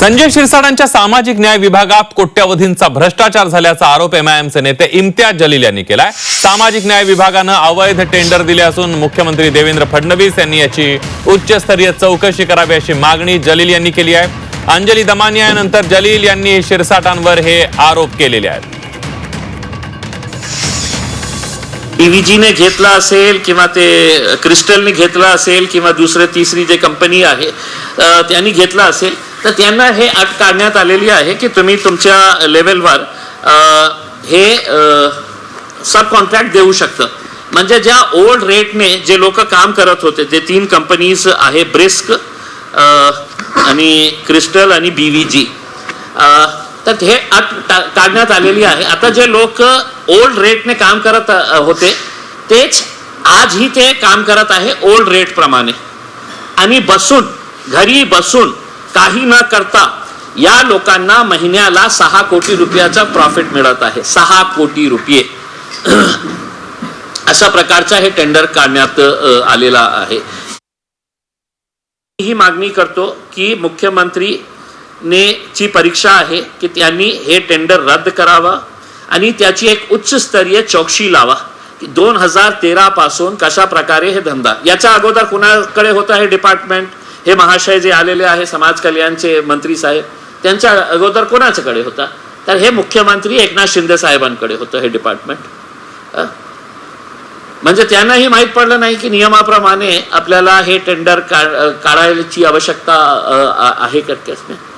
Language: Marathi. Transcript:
संजय शिरसाटांच्या सामाजिक न्याय विभागात कोट्यवधींचा भ्रष्टाचार झाल्याचा आरोप एमआयएमचे नेते इम्तियाज जलील यांनी केलाय. सामाजिक न्याय विभागानं अवैध टेंडर दिले असून मुख्यमंत्री देवेंद्र फडणवीस यांनी याची उच्चस्तरीय चौकशी करावी अशी मागणी जलील यांनी केली आहे. अंजली दमानिया यानंतर जलील यांनी शिरसाटांवर हे आरोप केलेले आहेत. ने घेतला असेल किंवा ते क्रिस्टलने घेतला असेल किंवा दुसरे तिसरी जे कंपनी आहे त्यांनी घेतला असेल तर त्यांना हे अट काढण्यात आलेली आहे की तुम्ही तुमच्या लेवलवर हे सब कॉन्ट्रॅक्ट देऊ शकतं. म्हणजे ज्या ओल्ड रेटने जे लोक काम करत होते ते तीन कंपनीज आहे ब्रिस्क आणि क्रिस्टल आणि बी व्ही जी तर हे अट काढण्यात आलेली आहे. आता जे लोक ओल्ड रेटने काम करत होते तेच आजही ते काम करत आहे ओल्ड रेट प्रमाणे. आणि बसून घरी बसून काही न करता या लोकांना महिन्याला सहा कोटी रुपयाचा प्रॉफिट मिळत आहे. सहा कोटी रुपये. अशा प्रकारचा हे टेंडर काढण्यात आलेला आहे. ही मागणी करतो की मुख्यमंत्री ने ची परीक्षा आहे की त्यांनी हे टेंडर रद्द करावं आणि त्याची एक उच्चस्तरीय चौकशी लावा की दोन हजार तेरा पासून कशा प्रकारे हे धंदा. याच्या अगोदर कुणाकडे होतं हे डिपार्टमेंट हे महाशय जे आलेले आहे समाज कल्याणचे मंत्री साहेब त्यांच्या अगोदर कोणाच्याकडे होता? तर हे मुख्यमंत्री एकनाथ शिंदे साहेबांकडे होतं हे डिपार्टमेंट म्हणजे त्यांनाही माहीत पडलं नाही की नियमाप्रमाणे आपल्याला हे टेंडर काढायची आवश्यकता आहे का आहे नाही